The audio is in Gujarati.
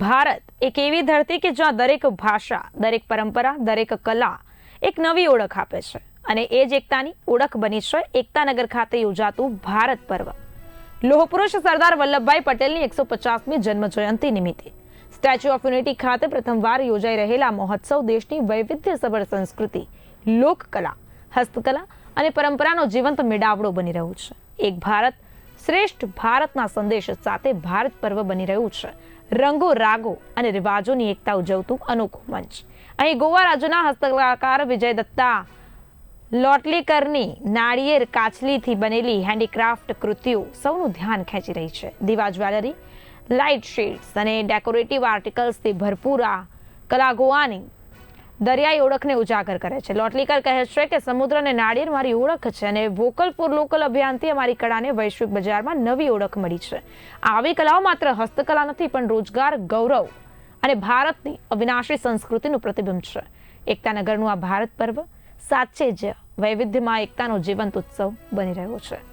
ભારત એક એવી ધરતી કે જ્યાં દરેક ભાષા, દરેક પરંપરા, દરેક કલા એક નવી ઓળખ આપે છે અને એ જ એકતાની ઓળખ બની છે એકતાનગર ખાતે યોજાતું ભારત પર્વ. લોહપુરુષ સરદાર વલ્લભભાઈ પટેલની એકસો પચાસમી જન્મ જયંતિ નિમિત્તે સ્ટેચ્યુ ઓફ યુનિટી ખાતે પ્રથમવાર યોજાઈ રહેલા મહોત્સવ દેશની વૈવિધ્યસભર સંસ્કૃતિ, લોકકલા, હસ્તકલા અને પરંપરાનો જીવંત મેળાવડો બની રહ્યું છે. એક ભારત શ્રેષ્ઠ ભારતના સંદેશ સાથે ભારત પર્વ બની રહ્યું છે. રંગો, રાગો અને રિવાજોની એકતા ઉજવતું અનોખું મંચ. અહીં ગોવા રાજ્યના હસ્તકલાકાર વિજય દત્તા લોટલીકરની નાળિયેર કાચલીથી બનેલી હેન્ડીક્રાફ્ટ કૃતિઓ સૌનું ધ્યાન ખેંચી રહી છે. દીવા જ્વેલરી લાઇટ શેડ્સ અને ડેકોરેટિવ આર્ટિકલ્સથી ભરપૂર આ કલા ગોવાની દરિયાઈ ઓળખને ઉજાગર કરે છે. લોટલીકર કહે છે કે સમુદ્ર અને નાળિયેર મારી ઓળખ છે અને વોકલ ફોર લોકલ અભિયાનથી અમારી કળાને વૈશ્વિક બજારમાં નવી ઓળખ મળી છે. આવી કલાઓ માત્ર હસ્તકલા નથી, પણ રોજગાર, ગૌરવ અને ભારતની અવિનાશી સંસ્કૃતિનું પ્રતિબિંબ છે. એકતાનગરનું આ ભારત પર્વ સાચે જ વૈવિધ્યમાં એકતાનો જીવંત ઉત્સવ બની રહ્યો છે.